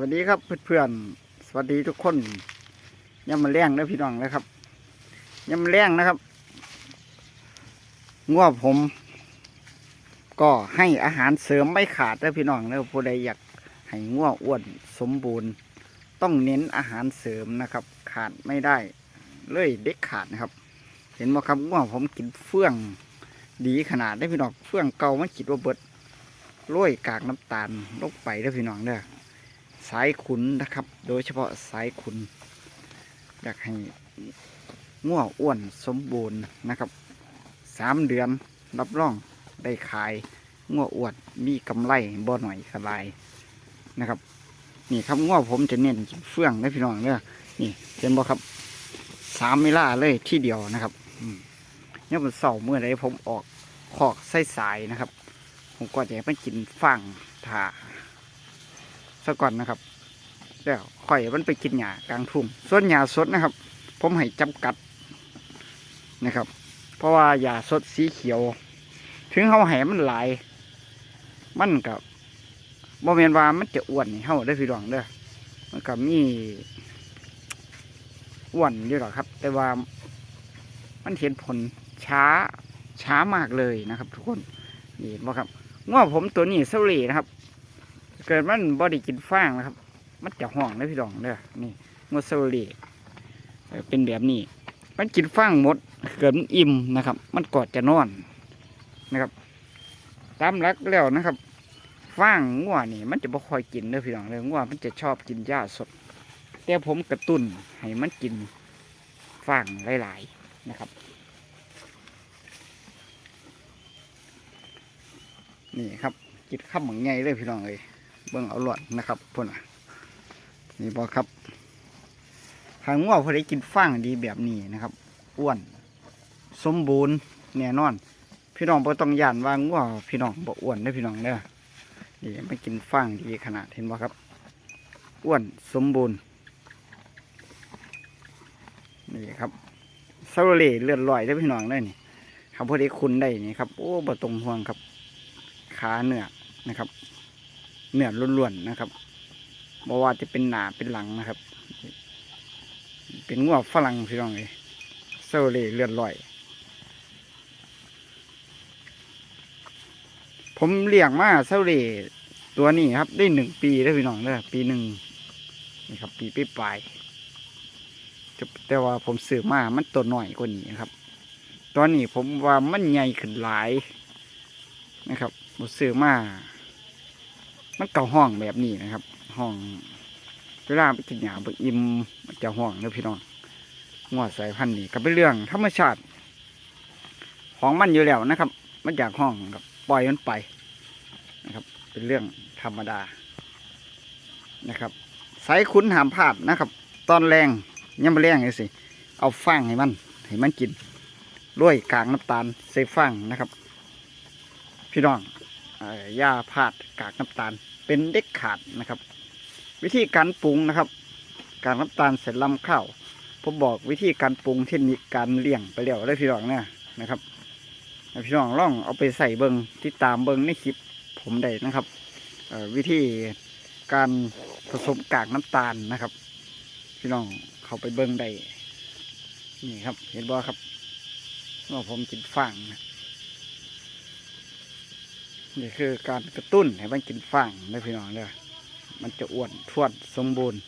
วัสดีครับเพื่อนๆ สวัสดีทุกคนย่ำมาแรงนะพี่น้องนะครับย่ำมาแรงนะครับง่วผม ก็ให้อาหารเสริมไม่ขาดนะพี่น้องนะผู้ใดอยากให้ง่วอ้วนสมบูรณ์ ต้องเน้นอาหารเสริมนะครับ ขาดไม่ได้ เลยเด็กขาดนะครับ เห็นไหมครับง่วผมกินเฟื่องดีขนาดได้พี่น้องเฟื่องเก่ามันคิดว่าเบิดโรยกากน้ำตาลลงไปเด้พี่น้องเด้อ สายขุนนะครับ โดยเฉพาะสายขุน อยากให้ง่วอ้วนสมบูรณ์นะครับสามเดือนรับรองได้ขายง่วอ้วนมีกำไรบ่หน่อยสลายนะครับ นี่ครับง่วผมจะเน้นเฟื่องนะพี่น้องเนี่ยนี่เห็นบ่ครับสามเวลาเลยที่เดียวนะครับเนี่ยมันเสาเมื่อไรผมออกขอกไส้สายนะครับ ผมก็จะให้มันกินฟังถ่า ซะก่อนนะครับแล้วข่อยมันไปกินหญ้ากลางทุ่งส่วนหญ้าสดนะครับ ผมให้จำกัดนะครับ เพราะว่าหญ้าสดสีเขียว ถึงเขาให้มันหลาย มันกับบ่แม่นว่ามันจะอ้วนเฮาได้พี่รองเด้อมันก็มีอ้วนอยู่หรอครับ แต่ว่ามันเห็นผลช้าช้ามากเลยนะครับ ทุกคนนี่บ่ครับง้อผมตัวนี้เซาหลีนะครับ เกิดมันบอดี้กินฟางนะครับ มันจะห่องนะพี่ดองเด้อนี่งวดโซลีเอ่เป็นแบบนี้ มันกินฟางหมด เกิดมันอิ่มนะครับ มันกอดจะนอนนะครับ ตามหลักแล้วนะครับฟางงัวนี่ มันจะบ่ค่อยกินเด้อพี่ดองเลยงัวมันจะชอบกินหญ้าสด แต่ผมกระตุ้นให้มันกินฟางหลาย ๆนะครับ นี่ครับกินข้าวหมังไงเลยพี่น้องเลย เบิ่งเอาหลอดนะครับพ่นน่ะนี่บอครับหางงัวพอได้กินฟางดีแบบนี้นะครับ อ้วน สมบูรณ์แน่นอน พี่น้องบ่ต้องย่านว่างัวพี่น้องบ่อ้วนเด้พี่น้องเด้อนี่ไม่กินฟางดีขนาดเห็นบ่ครับ อ้วนสมบูรณ์นี่ครับซาเล่เลือดลอยได้พี่น้องเลยนี่ครับพอดีคุณได้นี่ครับโอ้บ่ตรงห่วงครับ ขาเนื้อนะครับ เนื้อล้วนๆนะครับบอกว่าจะเป็นหนาเป็นหลังนะครับ เป็นงวฝรั่งพี่น้องเลยเซลเล่เลือดลอย ผมเลี้ยงมาเซลเล่ตัวนี้ครับ ได้หนึ่งปีแล้วพี่น้องเด้อปีหนึ่งนี่ครับปีปลายแต่ว่าผมซื้อมา มันตัวหน่อยกว่านี้นะครับ ตอนนี้ผมว่ามันใหญ่ขึ้นหลายนะครับบซื้อมา มันเก่าห้องแบบนี้นะครับ ห้องเวลาไปกินหยาบอิ่มมันจะห้องนะพี่น้องงวดสายพันธุ์นี้ก็เป็นเรื่องธรรมชาติ ของมันอยู่แล้วนะครับ มันอยากห้องกับปล่อยมันไปนะครับ เป็นเรื่องธรรมดานะครับสายคุ้นหามพลาดนะครับ ตอนแรงยังไม่แรงเลยสิ เอาฟางให้มันให้มันกินด้วยกลากน้ำตาลใส่ฟางนะครับ พี่น้อง เอ่อย่าพาดกากน้ำตาล เป็นเด็กขาดนะครับ วิธีการปรุงนะครับ กากน้ำตาลเสร็จลำข้าวผมบอกวิธีการปรุงเทคนิคการเลี้ยงไปแล้วได้พี่น้องเนี่ยนะครับพี่น้องลองเอาไปใส่เบิงที่ตามเบิงในคลิปผมได้นะครับวิธีการผสมกากน้ำตาลนะครับ พี่น้องเขาไปเบิงได้นี่ครับ เห็นบ่ครับว่าผมกินฟางนะ นี่คือการกระตุ้นให้มันกินฟางนะพี่น้องเด้อมันจะอ้วนท้วนสมบูรณ์